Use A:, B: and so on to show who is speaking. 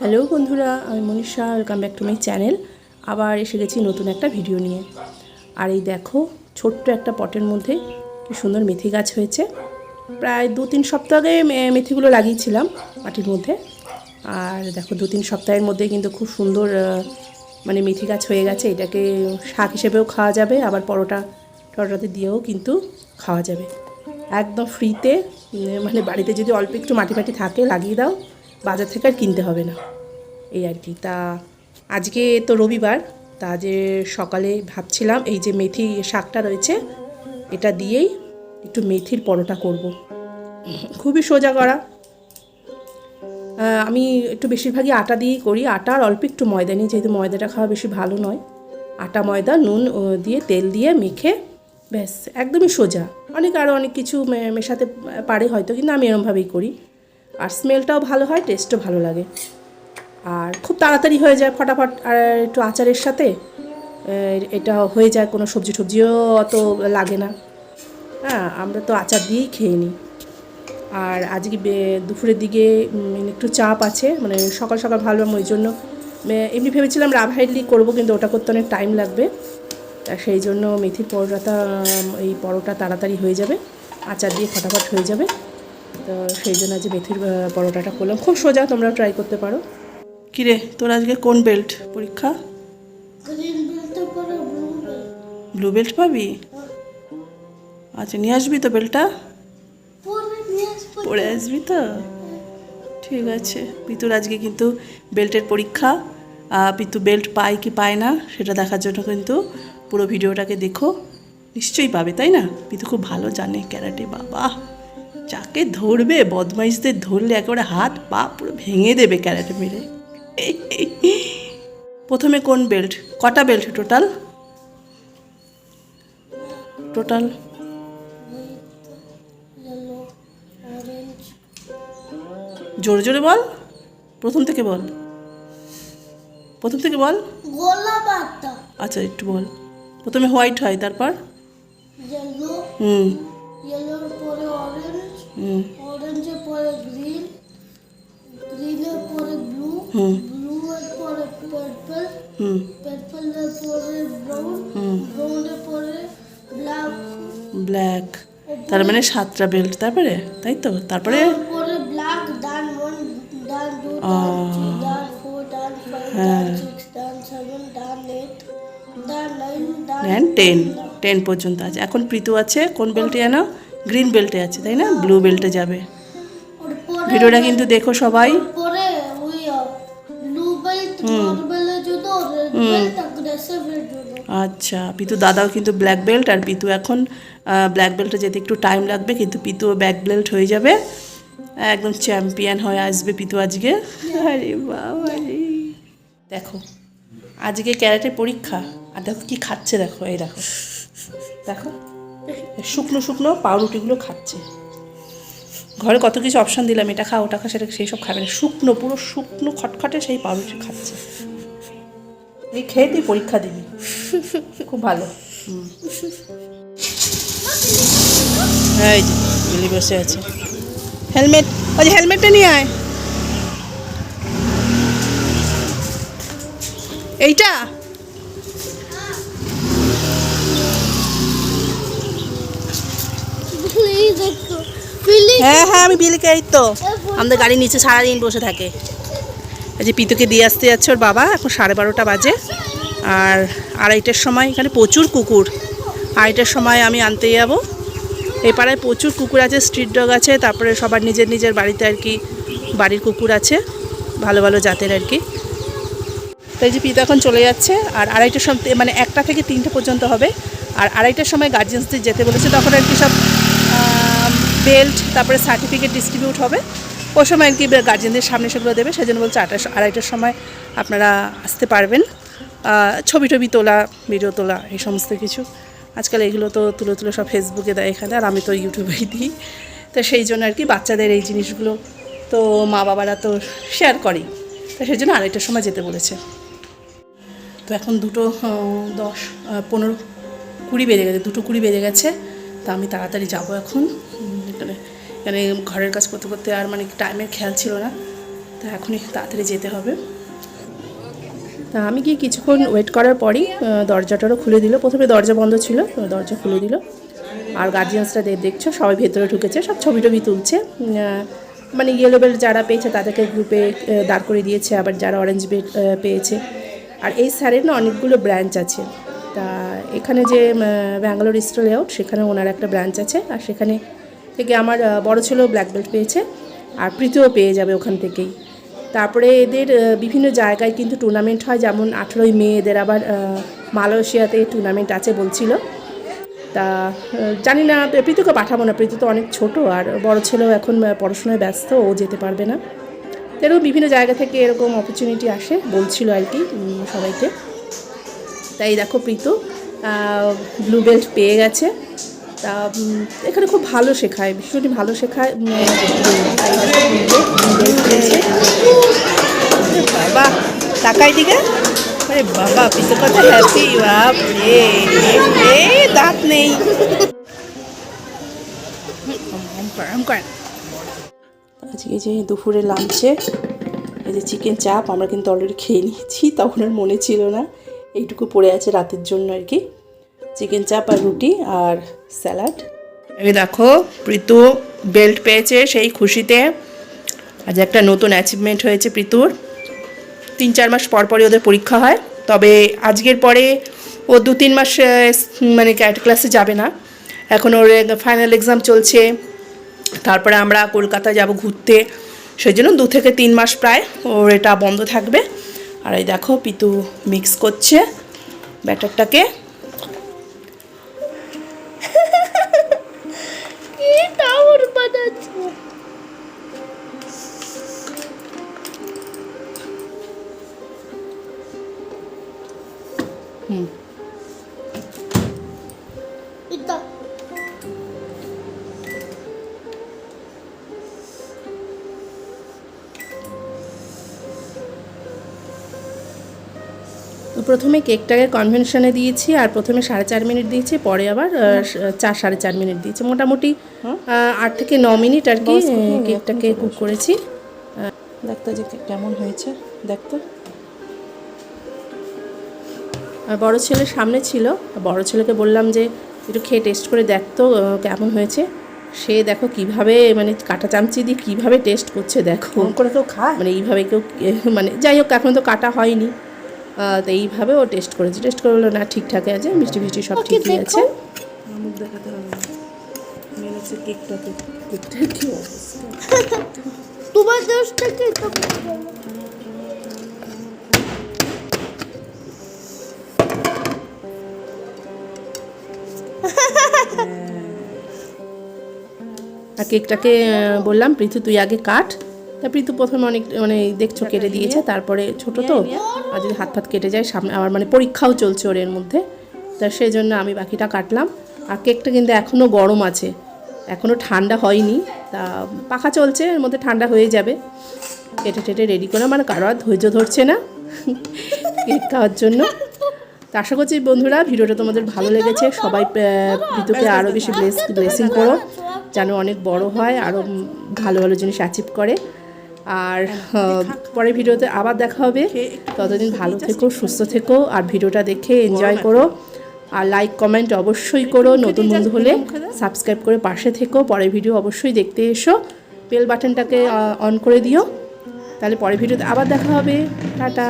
A: Hello বন্ধুরা, আমি Manisha welcome back to my channel আবার এসে গেছি নতুন একটা ভিডিও নিয়ে। আর এই দেখো, ছোট্ট একটা পটের মধ্যে কি সুন্দর মেথি গাছ হয়েছে। প্রায় দু তিন সপ্তাহ আগে মেথিগুলো লাগিয়েছিলাম মাটির মধ্যে। আর দেখো, দু তিন সপ্তাহের মধ্যে কিন্তু খুব সুন্দর মানে মেথি গাছ হয়ে গেছে। এটাকে শাক হিসেবেও খাওয়া যাবে, আবার পরোটা টরোটাতে দিয়েও কিন্তু খাওয়া যাবে। একদম ফ্রিতে মানে বাড়িতে যদি অল্প একটু মাটি ফাটি থাকে, লাগিয়ে দাও। বাজার থেকে আর কিনতে হবে না। এই আর কি। তা আজকে তো রবিবার, তা যে সকালে ভাবছিলাম এই যে মেথি শাকটা রয়েছে, এটা দিয়েই একটু মেথির পরোটা করব। খুবই সোজা করা। আমি একটু বেশিরভাগই আটা দিয়েই করি। আটা আর অল্প একটু ময়দা নিই, যেহেতু ময়দাটা খাওয়া বেশি ভালো নয়। আটা, ময়দা, নুন দিয়ে তেল দিয়ে মেখে, ব্যাস, একদমই সোজা। অনেক আরও অনেক কিছু মেশাতে পারে হয়তো, কিন্তু আমি এরমভাবেই করি। আর স্মেলটাও ভালো হয় টেস্টও ভালো লাগে। আর খুব তাড়াতাড়ি হয়ে যায় ফটাফট, আর একটু আচারের সাথে এটা হয়ে যায়, কোনো সবজি টবজিও অত লাগে না। হ্যাঁ আমরা তো আচার দিয়েই খেয়ে নিই। আর আজকে দুপুরের দিকে একটু চাপ আছে মানে সকাল সকাল ভাবলাম ওই জন্য এমনি ভেবেছিলাম রাভা ইডলি করব, কিন্তু ওটা করতে অনেক টাইম লাগবে। তা সেই জন্য মেথির পরোটাটা এই পরোটা তাড়াতাড়ি হয়ে যাবে, আচার দিয়ে ফটাফট হয়ে যাবে। তো সেই জন্য আজ মেথির পরোটাটা করলাম। খুব সোজা তোমরা ট্রাই করতে পারো। কিরে তোর আজকে কোন বেল্ট পরীক্ষা?
B: ব্লু বেল্ট
A: পাবি? আচ্ছা নিয়ে আসবি তো বেল্টটা
B: পরে
A: পড়ে আসবি তো। ঠিক আছে। পিতুর আজকে কিন্তু বেল্টের পরীক্ষা। পিতু বেল্ট পায় কি পায় না সেটা দেখার জন্য কিন্তু পুরো ভিডিওটাকে দেখো। নিশ্চয়ই পাবে তাই না? পিতু খুব ভালো জানে ক্যারাটে বাবা। যাকে ধরবে বদমাইশদের ধরলে একেবারে হাত পা পুরো ভেঙে দেবে ক্যারাটে মেরে। প্রথমে কোন বেল্ট? কটা বেল্ট টোটাল? টোটাল? জোরে জোরে বল। প্রথম থেকে বল। প্রথম থেকে বল। আচ্ছা একটু বল। প্রথমে হোয়াইট হয় তারপর? হুম।
B: অরেঞ্জের পরে গ্রিন গ্রিনের পরে ব্লু
A: হুম।
B: ব্লু এর পরে পার্পল পরে ব্রাউন পরে ব্ল্যাক
A: ব্ল্যাক তার মানে সাতটা বেল্ট তারপরে তাই তো? তারপরে?
B: পরে black done one done two done three done four done five done six done seven done eight done nine done
A: ten ten পর্যন্ত আছে। এখন প্রীতু আছে। কোন বেল্টে জানো গ্রিন বেল্টে আছে তাই না? ব্লু বেল্টে যাবে। ভিডিওটা কিন্তু দেখো সবাই। আচ্ছা পিতু দাদাও কিন্তু ব্ল্যাক বেল্ট আর পিতু এখন ব্ল্যাক বেল্টে যেতে একটু টাইম লাগবে কিন্তু পিতুও ব্ল্যাক বেল্ট হয়ে যাবে। একদম চ্যাম্পিয়ন হয়ে আসবে পিতু আজকে। আরে বাবা রে। দেখো আজকে ক্যারাটে পরীক্ষা। আর দেখো কি খাচ্ছে দেখো এই দেখো। দেখো। শুকনো শুকনো পাউরুটিগুলো খাচ্ছে। ঘরে কত কিছু অপশান দিলাম, এটা খা ওটা খা সেটা সেই সব খাবে না। শুকনো, পুরো শুকনো, খটখটে সেই পাউরুটি খাচ্ছে। এই খেয়ে তুই পরীক্ষা দিবি। খুব ভালো। এই যে বসে আছে। হেলমেট ওই হেলমেটটা নিয়ে আয়। এইটা? হ্যাঁ হ্যাঁ আমি বিলিকে এই তো। আমাদের গাড়ির নিচে সারাদিন বসে থাকে। এই যে পিতুকে দিয়ে আসতে যাচ্ছে ওর বাবা এখন সাড়ে বারোটা বাজে। আর আড়াইটার সময় এখানে প্রচুর কুকুর। আড়াইটার সময় আমি আনতে যাব। এই পাড়ায় প্রচুর কুকুর আছে স্ট্রিট ডগ আছে তারপরে সবার নিজের নিজের বাড়িতে আর কি বাড়ির কুকুর আছে ভালো ভালো জাতের আর কি। তাই যে পিতা এখন চলে যাচ্ছে আর আড়াইটার সময় মানে একটা থেকে তিনটে পর্যন্ত হবে। আর আড়াইটার সময় গার্জেন্সদের যেতে বলেছে তখন আর কি সব বেল্ট, তারপরে সার্টিফিকেট ডিস্ট্রিবিউট হবে। ওই সময় আর কি গার্জেনদের সামনে সেগুলো দেবে সেই জন্য বলছে আটা আড়াইটার সময় আপনারা আসতে পারবেন। ছবি টবি তোলা ভিডিও তোলা, এই সমস্ত কিছু। আজকাল এগুলো তো তুলে তুলে সব ফেসবুকে দেয় এখানে, আর আমি তো ইউটিউবেই দিই। তো সেই জন্য আর কি বাচ্চাদের এই জিনিসগুলো তো মা বাবারা তো শেয়ার করেই। তো সেই জন্য আড়াইটার সময় যেতে বলেছে। তো এখন দুটো দশ পনেরো কুড়ি বেজে গেছে, দুটো কুড়ি বেজে গেছে। তা আমি তাড়াতাড়ি যাব এখন। এখানে এখানে ঘরের কাজ করতে করতে আর মানে টাইমের খেয়াল ছিল না। তা এখনই তাড়াতাড়ি যেতে হবে। তা আমি গিয়ে কিছুক্ষণ ওয়েট করার পরই দরজাটারও খুলে দিল। প্রথমে দরজা বন্ধ ছিল দরজা খুলে দিল। আর গার্জিয়ানসরা দেখছ, সবাই ভেতরে ঢুকেছে, সব ছবি টবি তুলছে মানে ইয়েলো বেল্ট যারা পেয়েছে, তাদেরকে গ্রুপে দাঁড় করে দিয়েছে। আবার যারা অরেঞ্জ বেল্ট পেয়েছে। আর এই স্যারের না অনেকগুলো ব্রাঞ্চ আছে। তা এখানে যে ব্যাঙ্গালোর স্টোর লেআউট সেখানে ওনার একটা ব্রাঞ্চ আছে। আর সেখানে থেকে আমার বড় ছেলেও ব্ল্যাক বেল্ট পেয়েছে, আর প্রীতিও পেয়ে যাবে ওখান থেকেই। তারপরে এদের বিভিন্ন জায়গায় কিন্তু টুর্নামেন্ট হয়, যেমন আঠেরোই মে এদের আবার মালয়েশিয়াতে টুর্নামেন্ট আছে বলছিল। তা জানি না, প্রীতিকে পাঠাবো না, প্রীতি তো অনেক ছোট, আর বড় ছেলেও এখন পড়াশোনায় ব্যস্ত, ও যেতে পারবে না। তো এরকম বিভিন্ন জায়গা থেকে এরকম অপরচুনিটি আসে, বলছিল আর কি সবাইকে। তাই দেখো প্রীতু ব্লু বেল্ট পেয়ে গেছে। তা এখানে খুব ভালো শেখায়, ভীষণই ভালো শেখায় বাবা টাকাই দিকে। আরে বাবা, পিসের কথা হ্যাপি বাপ রে দাঁত নেই। আজকে যে দুপুরে লাঞ্চে এই যে চিকেন চাপ আমরা কিন্তু অলরেডি খেয়ে নিয়েছি তখন আর মনে ছিল না। এইটুকু পড়ে আছে রাতের জন্য আর কি। চিকেন চাপ আর রুটি আর স্যালাড। এই দেখো, প্রীতু বেল্ট পেয়েছে সেই খুশিতে। আজ একটা নতুন অ্যাচিভমেন্ট হয়েছে প্রীতুর। তিন, চার মাস পর পরই ওদের পরীক্ষা হয়। তবে আজকের পরে ও দু, তিন মাস মানে ক্যাট ক্লাসে যাবে না। এখন ওর ফাইনাল এক্সাম চলছে। তারপরে আমরা কলকাতা যাব ঘুরতে। সেই জন্য দু থেকে তিন মাস প্রায় ওর এটা বন্ধ থাকবে। আর এই দেখো পিতু মিক্স করছে ব্যাটারটাকে।
B: টাওয়ার বানাচ্ছে এটা
A: তো প্রথমে কেকটাকে কনভেনশনে দিয়েছি আর প্রথমে সাড়ে চার মিনিট দিয়েছি পরে আবার চার সাড়ে চার মিনিট দিয়েছি। মোটামুটি আট থেকে ন মিনিট আর কি কেকটাকে কুক করেছি। দেখতে যে কেমন হয়েছে দেখতে। বড় ছেলে সামনে ছিল বড় ছেলেকে বললাম যে একটু খেয়ে টেস্ট করে দেখতো কেমন হয়েছে। সে দেখো কীভাবে মানে কাটা চামচি দিয়ে কীভাবে টেস্ট করছে দেখো।
C: করে কেউ খায়?
A: মানে এইভাবে কেউ মানে যাই হোক এখন তো কাটা হয়নি। তো এইভাবে ও টেস্ট করেছে। টেস্ট করে বলল না ঠিকঠাকই আছে মিষ্টি মিষ্টি সব ঠিকই আছে।
C: মুখ দেখাতে হবে। মেন হচ্ছে কেকটাকে
A: কেকটা কি অবস্থা
B: তোমার দোষটা কি?
A: আর কেকটাকে বললাম পৃথু তুই আগে কাট। তা প্রীতু প্রথমে অনেক মানে দেখছ কেটে দিয়েছে তারপরে ছোট তো আর যদি হাত ফাত কেটে যায় সামনে আমার মানে পরীক্ষাও চলছে ওর এর মধ্যে। তা সেই জন্য আমি বাকিটা কাটলাম। আর কেকটা কিন্তু এখনও গরম আছে এখনও ঠান্ডা হয়নি। তা পাখা চলছে এর মধ্যে ঠান্ডা হয়ে যাবে। কেটে টেটে রেডি করে মানে কারও আর ধৈর্য ধরছে না কেক খাওয়ার জন্য। তা আশা করছি বন্ধুরা ভিডিওটা তোমাদের ভালো লেগেছে। সবাই প্রীতুকে আরও বেশি ব্লেস ব্লেসিং করো যেন অনেক বড় হয় আরও ভালো ভালো জিনিস অ্যাচিভ করে। আর আহ, পরের ভিডিওতে আবার দেখা হবে। ততদিন ভালো থেকো সুস্থ থেকো আর ভিডিওটা দেখে এনজয় করো। আর লাইক কমেন্ট অবশ্যই করো নতুন বন্ধু হলে সাবস্ক্রাইব করে পাশে থেকো। পরের ভিডিও অবশ্যই দেখতে এসো। বেল বাটনটাকে অন করে দিও। তাহলে পরের ভিডিওতে আবার দেখা হবে। টাটা।